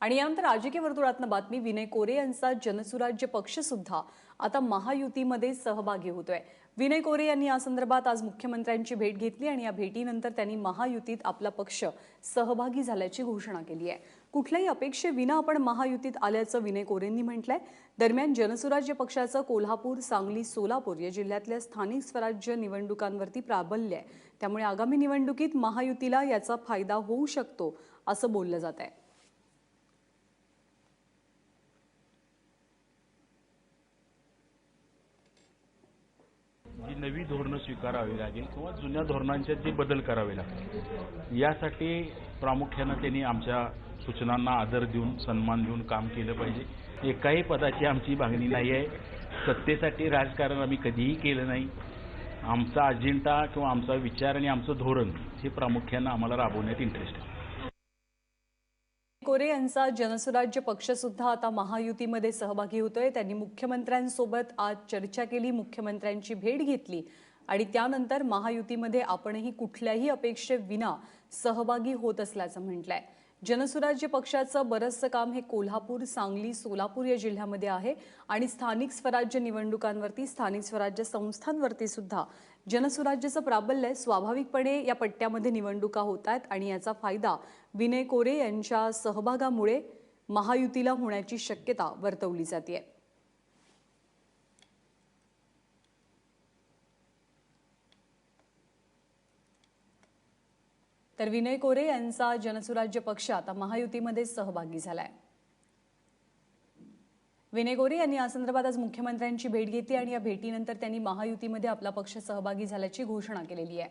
आणि यानंतर राजकीय वर्तुळातनं बातमी विनय कोरे यांचा जनसुराज्य पक्ष सुद्धा आता महायुतीमध्ये सहभागी होतोय. विनय कोरे यांनी या संदर्भात आज मुख्यमंत्र्यांची भेट घेतली आणि या भेटीनंतर त्यांनी महायुतीत आपला पक्ष सहभागी झाल्याची घोषणा केली आहे. कुठल्याही अपेक्षेविना आपण महायुतीत आल्याचं विनय कोरेंनी म्हटलंय. दरम्यान जनसुराज्य पक्षाचं कोल्हापूर सांगली सोलापूर या जिल्ह्यातल्या स्थानिक स्वराज्य निवडणुकांवरती प्राबल्य आहे. त्यामुळे आगामी निवडणुकीत महायुतीला याचा फायदा होऊ शकतो असं बोललं जात आहे जी नवी धोरणं स्वीकारावी लागेल किंवा जुन्या धोरणांच्यात जे बदल करावे लागतील. यासाठी प्रामुख्यानं त्यांनी आमच्या सूचनांना आदर देऊन सन्मान देऊन काम केलं पाहिजे. एकाही पदाची आमची मागणी नाही आहे. सत्तेसाठी राजकारण आम्ही कधीही केलं नाही. आमचा अजेंडा किंवा आमचा विचार आणि आमचं धोरण हे प्रामुख्यानं आम्हाला राबवण्यात इंटरेस्ट आहे. कोरे यांचा जनसुराज्य पक्ष सुद्धा आता महायुतीमध्ये सहभागी होतोय. त्यांनी मुख्यमंत्र्यांसोबत आज चर्चा केली मुख्यमंत्र्यांची भेट घेतली आणि त्यानंतर महायुतीमध्ये आपणही कुठल्याही अपेक्षेविना सहभागी होत असल्याचं म्हटलंय. जनसुराज्य पक्षाचं बरंचसं काम हे कोल्हापूर सांगली सोलापूर या जिल्ह्यामध्ये आहे आणि स्थानिक स्वराज्य निवडणुकांवरती स्थानिक स्वराज्य संस्थांवरती सुद्धा जनसुराज्याचं प्राबल्य स्वाभाविकपणे या पट्ट्यामध्ये निवडणुका होत आहेत आणि याचा फायदा विनय कोरे यांच्या सहभागामुळे महायुतीला होण्याची शक्यता वर्तवली जाते तर विनय कोरे यांचा जनसुराज्य पक्ष आता महायुतीमध्ये सहभागी झालाय. विनय गोरे यांनी या संदर्भात आज मुख्यमंत्र्यांची भेट घेतली आणि या भेटीनंतर त्यांनी महायुतीमध्ये आपला पक्ष सहभागी झाल्याची घोषणा केलेली आहे.